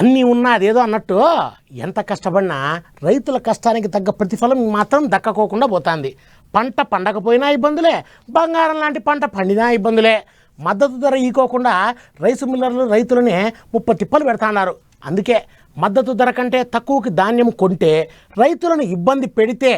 అన్నీ ఉన్నా అదేదో అన్నట్టు ఎంత కష్టపడినా రైతుల కష్టానికి తగ్గ ప్రతిఫలం మాత్రం దక్కకోకుండా పోతుంది. పంట పండకపోయినా ఇబ్బందులే. బంగారం లాంటి పంట పండినా ఇబ్బందులే. మద్దతు ధర ఈకోకుండా రైసు మిల్లర్లు రైతులని ముప్పై తిప్పలు పెడతాన్నారు. అందుకే మద్దతు ధర కంటే తక్కువకి ధాన్యం కొంటే రైతులను ఇబ్బంది పెడితే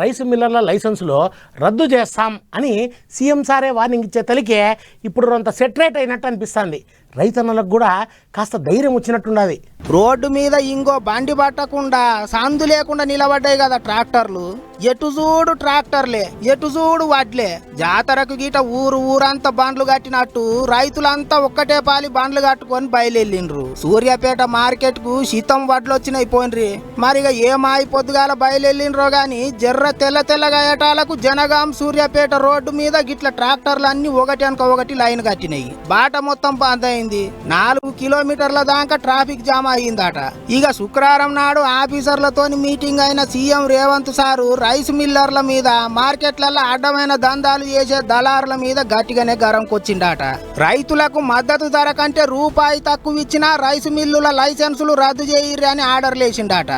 రైస్ మిల్లర్ల లైసెన్సులు రద్దు చేస్తాం అని సీఎం సారే వార్నింగ్ ఇచ్చే తలికే ఇప్పుడు అంత సెటరేట్ అయినట్టు అనిపిస్తుంది. రైతన్నలకు కూడా కాస్త ధైర్యం వచ్చినట్టున్నది. రోడ్డు మీద ఇంకో బండి పట్టకుండా సందు లేకుండా నిలబడ్డాయి కదా ట్రాక్టర్లు. ఎటు చూడు ట్రాక్టర్లే ఎటు చూడు వడ్లే జాతరకు గీట ఊరు ఊరంతా బండ్లు కట్టినట్టు రైతులంతా ఒక్కటే పాలి బండ్లు కట్టుకొని బయలుదేరిండ్రు సూర్యాపేట మార్కెట్కు శీతం వడ్లు వచ్చినాయి పోయినరి. మరిగా ఏమాయి పొద్దుగాల బయలుదేరిండ్రో గాని జర్ర తెల్ల తెల్లగా ఏటాలకు జనగాం సూర్యాపేట రోడ్డు మీద గిట్ల ట్రాక్టర్లు అన్ని ఒకటి అనుక ఒకటి లైన్ కట్టినాయి బాట మొత్తం బంద్ అయింది నాలుగు కిలోమీటర్ల దాకా ట్రాఫిక్ జామ్ అయిందట ఇక శుక్రవారం నాడు ఆఫీసర్లతోని మీటింగ్ అయిన సీఎం రేవంత్ సారు రైస్ మిల్లర్ల మీద మార్కెట్లలో అడ్డమైన దందాలు చేసే దళారుల మీద గట్టిగానే గరంకొచ్చిండట రైతులకు మద్దతు ధర కంటే రూపాయి తక్కువ ఇచ్చినా రైస్ మిల్లుల లైసెన్సులు రద్దు చేయిర్రి అని ఆర్డర్లు వేసిండట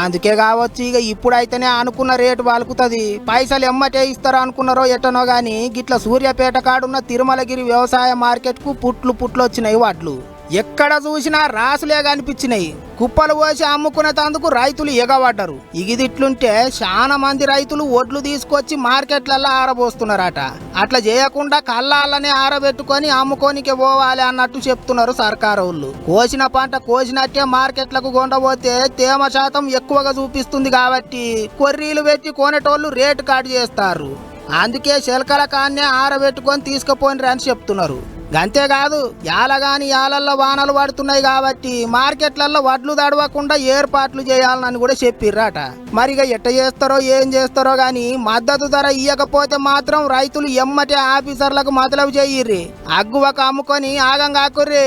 అందుకే కావచ్చు ఇక ఇప్పుడైతేనే అనుకున్న రేటు పలుకుతుంది. పైసలు ఎమ్మటే ఇస్తారో అనుకున్నారో ఎట్టనో కానీ గిట్ల సూర్యాపేట కాడున్న తిరుమలగిరి వ్యవసాయ మార్కెట్కు పుట్లు పుట్లు వచ్చినాయి వాట్లు. ఎక్కడ చూసినా రాసులే కనిపించినాయి. కుప్పలు పోసి అమ్ముకునే తందుకు రైతులు ఎగబడ్డరు. ఇగిదిట్లుంటే చాలా మంది రైతులు ఒడ్లు తీసుకొచ్చి మార్కెట్లలో ఆరబోస్తున్నారట. అట్లా చేయకుండా కళ్ళాలనే ఆరబెట్టుకొని అమ్ముకోనికే పోవాలి అన్నట్టు చెప్తున్నారు సర్కారోళ్ళు. కోసిన పంట కోసినట్టే మార్కెట్లకు కొండబోతే తేమ శాతం ఎక్కువగా చూపిస్తుంది కాబట్టి కొర్రీలు పెట్టి కొనేటోళ్ళు రేటు కట్ చేస్తారు. అందుకే శిల్కల కాన్నే ఆరబెట్టుకొని తీసుకుపోయినరని అని చెప్తున్నారు. అంతేకాదు యాలగాని యాలల్లో వానలు పడుతున్నాయి కాబట్టి మార్కెట్లలో వడ్లు తడవకుండా ఏర్పాట్లు చేయాలని కూడా చెప్పిర్రాట. మరిగ ఎట్ట చేస్తారో ఏం చేస్తారో కానీ మద్దతు ధర ఇయ్యకపోతే మాత్రం రైతులు ఎమ్మటే ఆఫీసర్లకు మతలబు చేయిర్రి. అగ్గువకు అమ్ముకొని ఆగం కాకుర్రి